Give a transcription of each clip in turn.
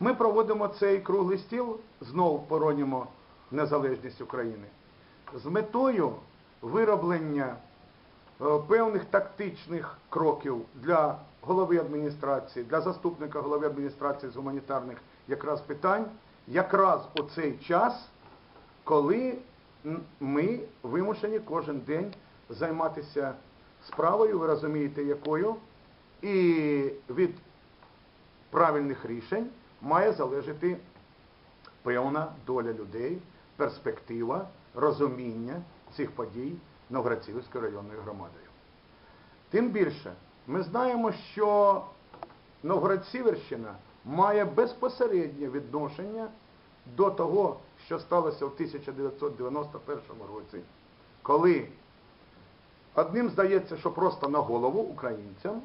Ми проводимо цей круглий стіл, знову поронімо незалежність України, з метою вироблення е, певних тактичних кроків для голови адміністрації, для заступника голови адміністрації з гуманітарних якраз питань, якраз у цей час, коли ми вимушені кожен день займатися справою, ви розумієте, якою, і від правильних рішень має залежати певна доля людей, перспектива, розуміння цих подій Новгород-Сіверською районною громадою. Тим більше, ми знаємо, що Новгород-Сіверщина має безпосереднє відношення до того, що сталося в 1991 році, коли одним здається, що просто на голову українцям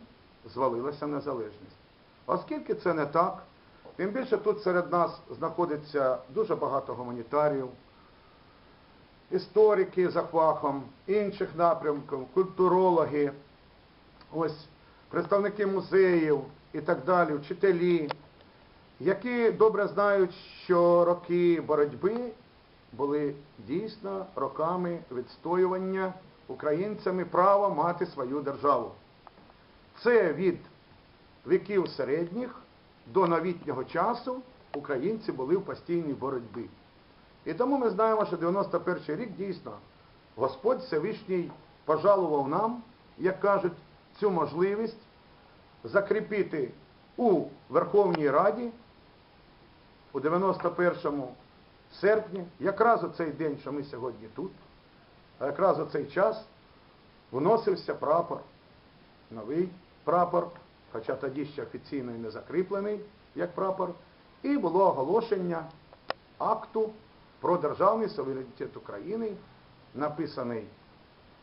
звалилася незалежність. Оскільки це не так, тим більше тут серед нас знаходиться дуже багато гуманітарів, історики за фахом, інших напрямків, культурологи, ось представники музеїв і так далі, вчителі, які добре знають, що роки боротьби були дійсно роками відстоювання українцями права мати свою державу. Це від віків середніх до новітнього часу українці були в постійній боротьбі. І тому ми знаємо, що 91 рік дійсно Господь Всевишній пожалував нам, як кажуть, цю можливість закріпити у Верховній Раді у 91 серпні, якраз у цей день, що ми сьогодні тут, а якраз у цей час вносився прапор, новий прапор, хоча тоді ще офіційно і не закріплений як прапор, і було оголошення акту про державний суверенітет України, написаний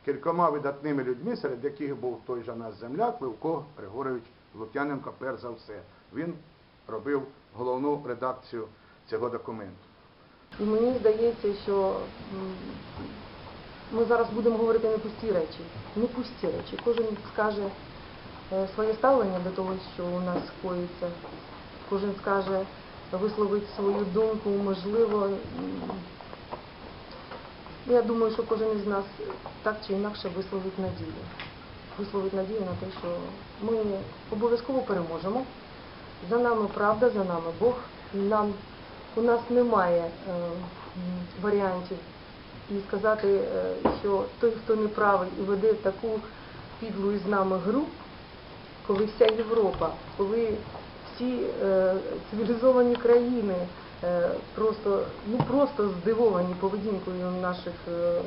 кількома видатними людьми, серед яких був той же наш земляк Левко Григорович Лук'яненко, перш за все. Він робив головну редакцію цього документу. Мені здається, що ми зараз будемо говорити не пусті речі. Не пусті речі. Кожен скаже своє ставлення до того, що у нас коїться. Кожен скаже, висловить свою думку, можливо. Я думаю, що кожен із нас так чи інакше висловить надію. Висловить надію на те, що ми обов'язково переможемо. За нами правда, за нами Бог. Нам у нас немає е, варіантів і сказати, е, що той, хто не правий і веде таку підлу із нами гру, коли вся Європа, коли всі е, цивілізовані країни е, просто, ну просто здивовані поведінкою наших е,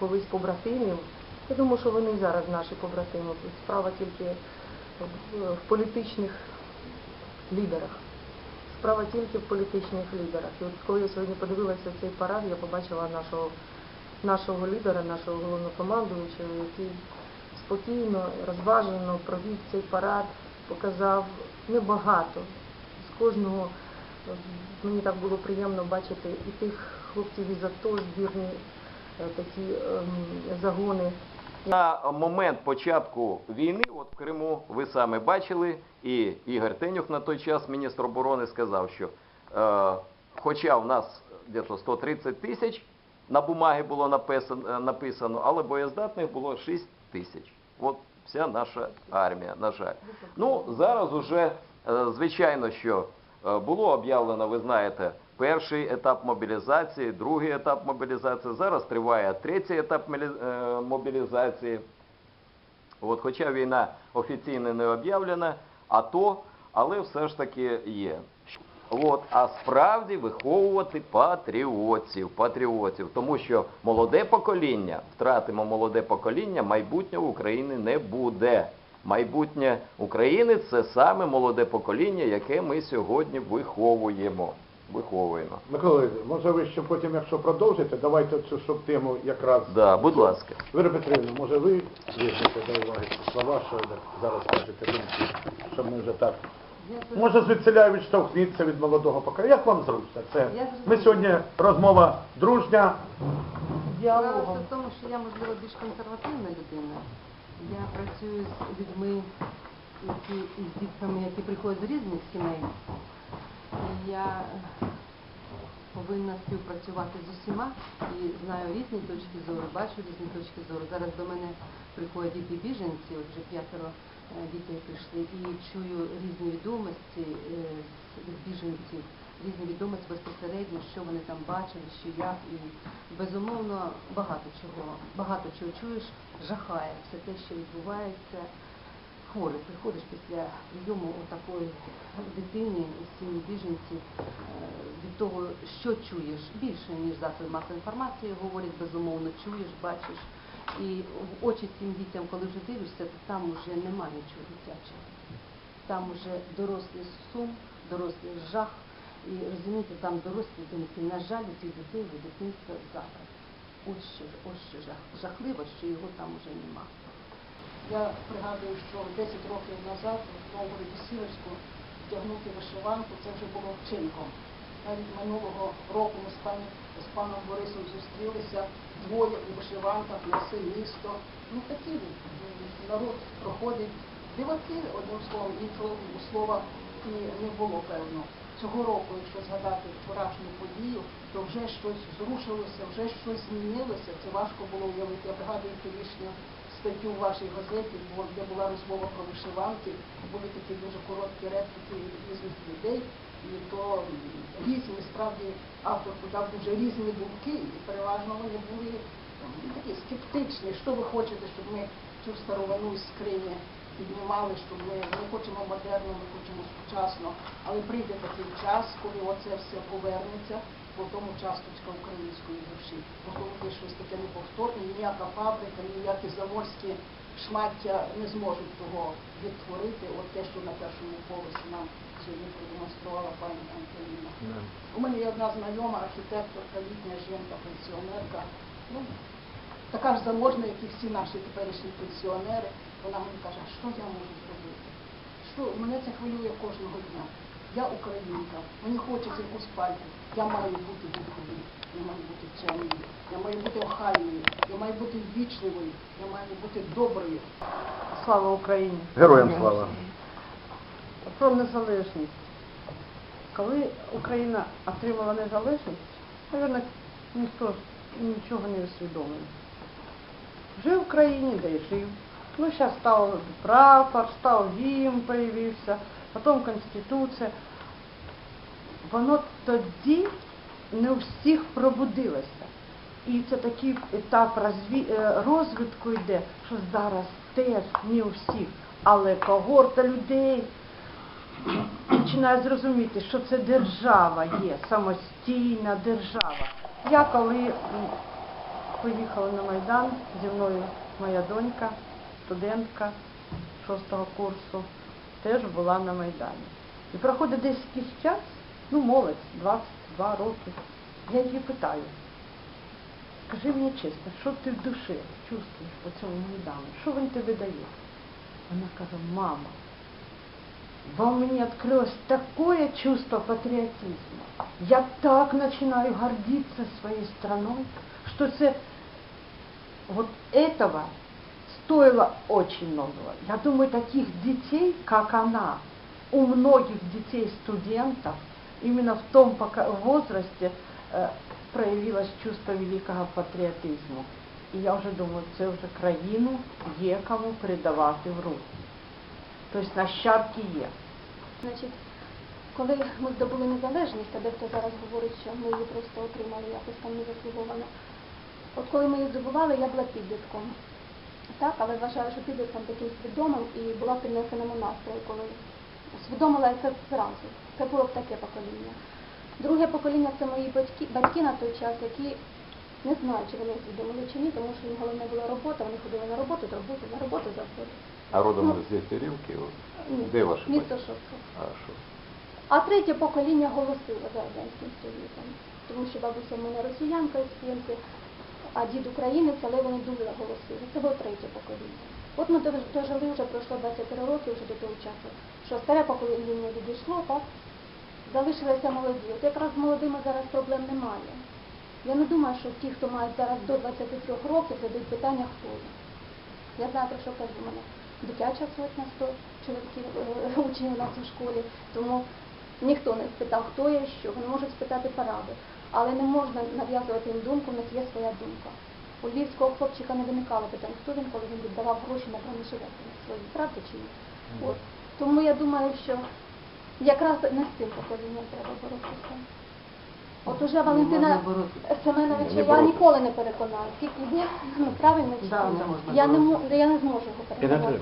колись побратимів. Я думаю, що вони зараз наші побратими. Справа тільки в, в політичних лідерах. Справа тільки в політичних лідерах. І от коли я сьогодні подивилася цей парад, я побачила нашого, нашого лідера, нашого головнокомандуючого, який спокійно, розважено провів цей парад, показав небагато. З кожного мені так було приємно бачити і тих хлопців із АТО, збірні е, такі ем, загони. На момент початку війни, от в Криму, ви самі бачили, і Ігор Тенюк на той час, міністр оборони, сказав, що е, хоча в нас десь 130 тисяч на бумагі було написано, е, написано, але боєздатних було 6 тисяч. От вся наша армія, на жаль. Ну, зараз уже, е, звичайно, що е, було об'явлено, ви знаєте, перший етап мобілізації, другий етап мобілізації. Зараз триває третій етап е, мобілізації. От, хоча війна офіційно не об'явлена, а то, але все ж таки є. От, а справді виховувати патріотів, патріотів, тому що молоде покоління, втратимо молоде покоління, майбутнього України не буде. Майбутнє України це саме молоде покоління, яке ми сьогодні виховуємо. Виховуємо. Микола, може ви ще потім, якщо продовжите, давайте цю тему якраз. Да, будь ласка. Віра Петрівна, може ви візьмете до уваги слова, що зараз кажете думки, щоб ми вже так. Може, звідсиля відштовхніться від молодого покоління. Як вам зручно? Це ми сьогодні розмова дружня. Діалогом. Справа в тому, що я, можливо, більш консервативна людина. Я працюю з людьми, які, з дітками, які приходять з різних сімей. І я повинна співпрацювати з усіма і знаю різні точки зору, бачу різні точки зору. Зараз до мене приходять діти біженці, от вже п'ятеро дітей прийшли, і чую різні відомості е, з біженців, різні відомості безпосередньо, що вони там бачили, що як, і безумовно багато чого, багато чого чуєш, жахає все те, що відбувається. Хворий, приходиш після прийому такої дитині сім'ї біженців е, від того, що чуєш, більше, ніж засоби масової інформації говорять, безумовно, чуєш, бачиш. І в очі цим дітям, коли вже дивишся, то там вже немає нічого дитячого. Там вже дорослий сум, дорослий жах. І розумієте, там дорослі думки, на жаль, цих дітей від дитинства зараз. Ось що, ось що жах, жахливо, що його там вже нема. Я пригадую, що 10 років назад в Новгороді Сіверську вдягнути вишиванку це вже було вчинком. Навіть минулого року ми з, пані, з паном Борисом зустрілися двоє у вишиванках все місто. Ну такі народ проходить диваки, одним словом, іншого слова і не було певно. Цього року, якщо згадати вчорашню подію, то вже щось зрушилося, вже щось змінилося. Це важко було уявити. Я пригадую торішню статтю в вашій газеті, де була розмова про вишиванки, були такі дуже короткі репліки різних людей, і то різні, справді автор подав дуже різні думки, і переважно вони були м, такі скептичні. Що ви хочете, щоб ми цю старовину із скрині піднімали, щоб ми не хочемо модерно, ми хочемо сучасно, але прийде такий час, коли оце все повернеться, по тому часточка української душі. Бо коли щось таке неповторне, ніяка фабрика, ніякі заморські шмаття не зможуть того відтворити, от те, що на першому поверсі нам сьогодні продемонструвала пані Антоніна. У мене є одна знайома архітекторка, літня жінка, пенсіонерка. Ну, така ж заможна, як і всі наші теперішні пенсіонери. Вона мені каже, а що я можу зробити? Що мене це хвилює кожного дня. Я українка, мені хочеться якусь пальку. Я маю бути духовою, я маю бути вченою, я маю бути охайною, я маю бути ввічливою, я маю бути доброю. Слава Україні! Героям слава! Про незалежність. Коли Україна отримала незалежність, мабуть, ніхто нічого не усвідомив. Жив в Україні, де й жив. Ну, зараз став прапор, став гімн появився, потім Конституція. Воно тоді не у всіх пробудилося. І це такий етап е, розвитку йде, що зараз теж не у всіх, але когорта людей починає зрозуміти, що це держава є, самостійна держава. Я коли поїхала на Майдан, зі мною моя донька, студентка шостого курсу, теж була на Майдані. І проходить десь якийсь час, ну молодь, 22 роки. Я її питаю, скажи мені чесно, що ти в душі чувствуєш по цьому Майдану? Що він тобі дає? Вона каже, мама, во мне открылось такое чувство патриотизма. Я так начинаю гордиться своей страной, что це, вот этого стоило очень многого. Я думаю, таких детей, как она, у многих детей-студентов, именно в том пока- возрасте э, проявилось чувство великого патріотизму. І я вже думаю, це вже країну є кому передавати в руки. Тобто нащадки є. Значить, коли ми здобули незалежність, а дехто зараз говорить, що ми її просто отримали якось там незаслуговано. От коли ми її здобували, я була підлітком. Так, але вважаю, що підлітком таким свідомим і була піднесеному настрої, коли усвідомила це зразу. Це було б таке покоління. Друге покоління це мої батьки, батьки на той час, які не знаю, чи вони усвідомили чи ні, тому що їм головне була робота, вони ходили на роботу, з роботи, на роботу, з роботи. А родом Ну, з Дегтярівки? Ні, Де ваші місто батьки? А що? А третє покоління голосило за Радянським Союзом, тому що бабуся в мене росіянка із Пінки, а дід українець, але вони дуже голосили. Це було третє покоління. От ми дожили вже пройшло 23 роки вже до того часу, що старе покоління відійшло, так? Залишилися молоді. От якраз з молодими зараз проблем немає. Я не думаю, що ті, хто мають зараз до 23 років, задають питання, хто я. Я знаю, про що кажу мене дитяча сотня 100 чоловіків, е, учнів у нас у школі. Тому Ніхто не спитав, хто я, що. Вони можуть спитати поради. Але не можна нав'язувати їм думку, в них є своя думка. У львівського хлопчика не виникало питань, хто він, коли він віддавав гроші на на свої, правда чи ні? От. Тому я думаю, що якраз не з цим поколінням треба боротися. От уже Валентина боротися. Семеновича я ніколи не переконаю. Скільки є, ну правильно чи Да, не я не мо- боротися. я не зможу його переконати.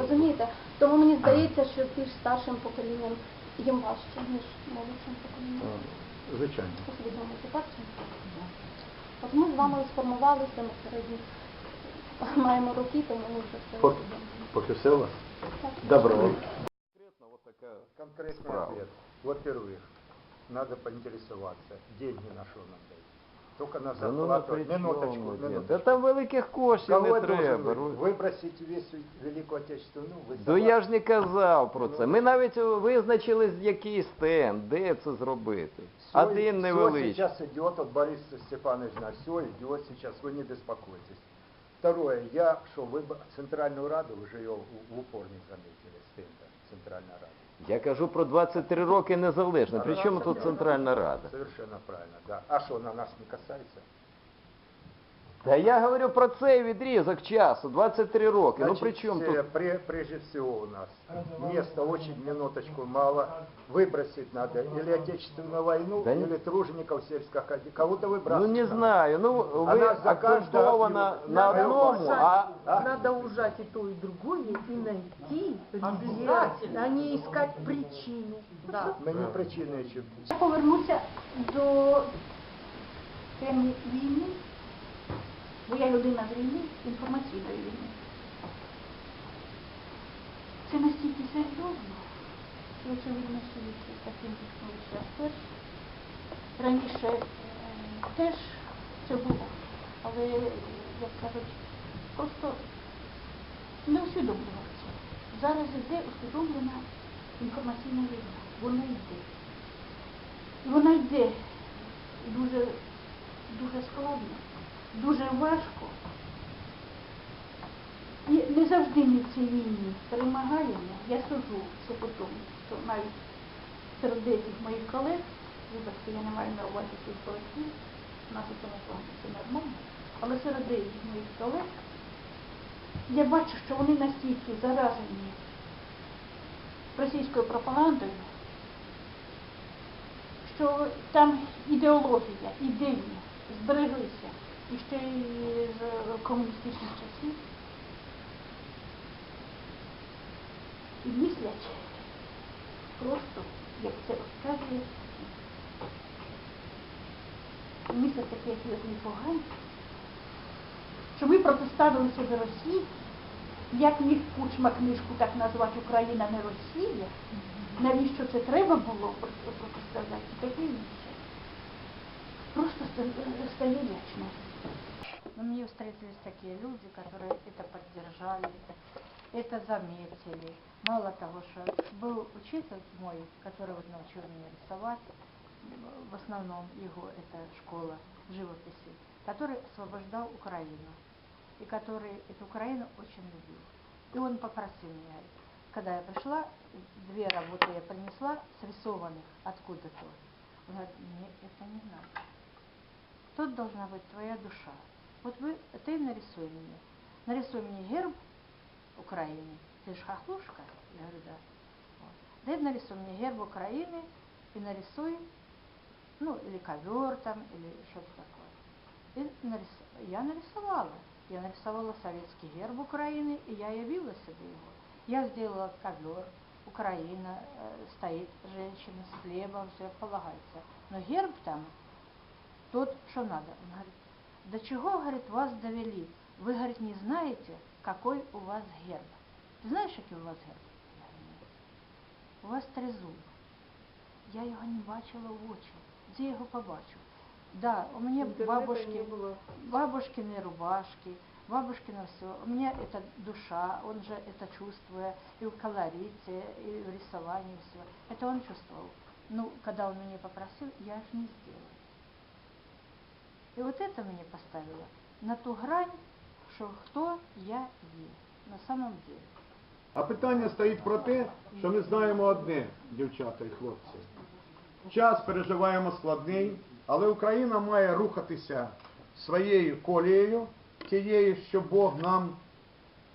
Розумієте? Тому мені здається, що більш старшим поколінням їм важче, ніж молодшим поколінням. Звичайно. Усвідомити, так чи ні? От ми з вами сформувалися, ми середні маємо роки, тому ми вже все Поки, поки все у вас? Добро. Конкретно вот такая Конкретный ответ. Во-первых, надо поинтересоваться, деньги на что нам дать. Только на Да ну, зарплату. ну, при минуточку, чому, дід? минуточку. Та там великих коштів Кого не я должен треба. вы- выбросить весь Великую Отечественную? Вы Да согласны? я ж не казав про це. Ми навіть визначили, який стенд, де це зробити. Всё- Один всё невеличкий. сейчас идет, вот Борис Степанович, на все идет сейчас, вы не беспокойтесь. Второе, я, что вы б- Центральную Раду, вы же ее в, в упор не заметили, стенда, Центральная Рада. Я кажу про 23 роки незалежно. При чому тут Центральна Рада? Совершенно правильно, да. А что, на нас не касается? Та я говорю про цей відрізок часу, 23 роки. Ну Значит, при чому э, тут? пре- прежде всего у нас места очень минуточку мало. Выбросить надо или Отечественную войну, Да не- или тружеников сельских хозяйств. Кого-то выбрасывать Ну не надо. знаю. Ну ви Она за акцентовано каждую- на Надо одному, а А? Надо ужать и то, и другое, и найти резерв, Обязательно. а не искать причину. Да. Мені причини ще Я повернуся до теми війни, бо людина з війни, інформаційної війни. Це настільки серйозно, що очевидно світі таким час теж. Раніше е, теж це було, але, як кажуть, просто не усвідомлювалося. Зараз іде усвідомлена інформаційна війна. Вона йде. Вона йде дуже, дуже складно, дуже важко. І не завжди ми в цій війні перемагаємо. Я суджу це по тому, що навіть серед деяких моїх колег, вибачте, я не маю на увазі цих колектив, у нас у цьому плані все нормально, але серед деяких моїх колег я бачу, що вони настільки заражені російською пропагандою, що там ідеологія, ідеї збереглися і ще й з комуністичних часів. Мислять просто, як це розказує, мислять таке як погані, що ми протиставилися до Росії, як міг Кучма книжку так назвати Україна не Росія, навіщо це треба було про- протиставляти, і таке інше. Просто ста- стає лячно. Но мне встретились такие люди, которые это поддержали, это заметили. Мало того, что был учитель мой, который вот научил меня рисовать, в основном его это школа живописи, который освобождал Украину, и который эту Украину очень любил. И он попросил меня, когда я пришла, две работы я принесла, срисованных откуда-то. Он говорит, мне это не надо. Тут должна быть твоя душа. Вот вы, ты нарисуй мне. Нарисуй мне герб Украины. Ты же хохлушка? Я говорю, да. Вот. Ты нарисуй мне герб Украины и нарисуй, ну, или ковер там, или что-то такое. И нарис- Я нарисовала. Я нарисовала советский герб Украины, и я явила себе его. Я сделала ковер, Украина, э, стоит женщина с хлебом, все полагается. Но герб там тот, что надо. Он говорит, до чего, говорит, вас довели? Вы, говорит, не знаете, какой у вас герб. Ти знаєш, який у вас герб? Я говорю, «Ні». У вас тризуб. Я його не бачила в очі. Де я його побачу? Да, у меня Интернета бабушки, не было. бабушкины рубашки, бабушкина все. У меня это душа, он же это чувствуя и в колорите, и в рисовании все. Это он чувствовал. Ну, когда он меня попросил, я же не сделала. И вот это меня поставило на ту грань, что кто я есть на самом деле. А питання стоїть про те, що ми знаємо одне, дівчата і хлопці. Час переживаємо складний, але Україна має рухатися своєю колією, тією, що Бог нам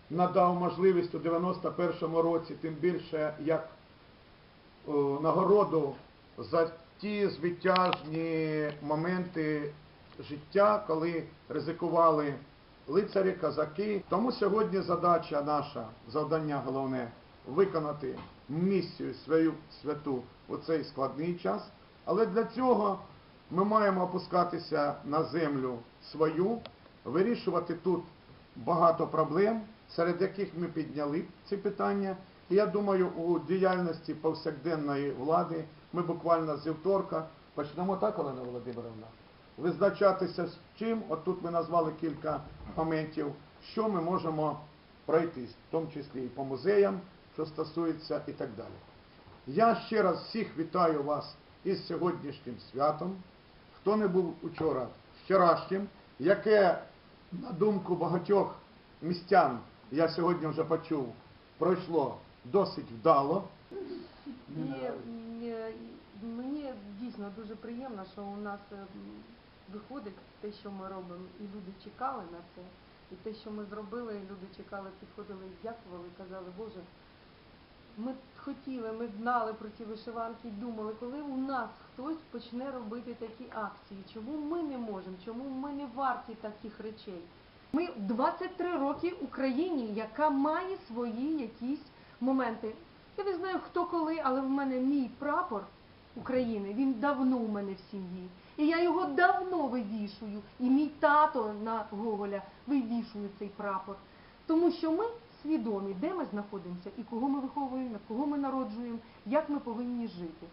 надав можливість у 91-му році, тим більше як о, нагороду за ті звитяжні моменти життя, коли ризикували лицарі, козаки. Тому сьогодні задача наша, завдання головне виконати місію свою святу у цей складний час. Але для цього ми маємо опускатися на землю свою, вирішувати тут багато проблем, серед яких ми підняли ці питання. І я думаю, у діяльності повсякденної влади ми буквально з вівторка почнемо так, Олена Володимировна, визначатися з чим. От тут ми назвали кілька моментів, що ми можемо пройтись, в тому числі і по музеям, що стосується і так далі. Я ще раз всіх вітаю вас із сьогоднішнім святом. Хто не був учора вчорашнім, яке, на думку багатьох містян, я сьогодні вже почув, пройшло досить вдало. І мені дійсно дуже приємно, що у нас виходить те, що ми робимо, і люди чекали на це. І те, що ми зробили, і люди чекали, підходили і дякували, казали, Боже, ми хотіли, ми знали про ці вишиванки і думали, коли у нас хтось почне робити такі акції, чому ми не можемо, чому ми не варті таких речей. Ми 23 роки Україні, яка має свої якісь моменти. Я не знаю хто коли, але в мене мій прапор України, він давно у мене в сім'ї. І я його давно вивішую. І мій тато на Гоголя вивішує цей прапор. Тому що ми свідомі, де ми знаходимося і кого ми виховуємо, кого ми народжуємо, як ми повинні жити.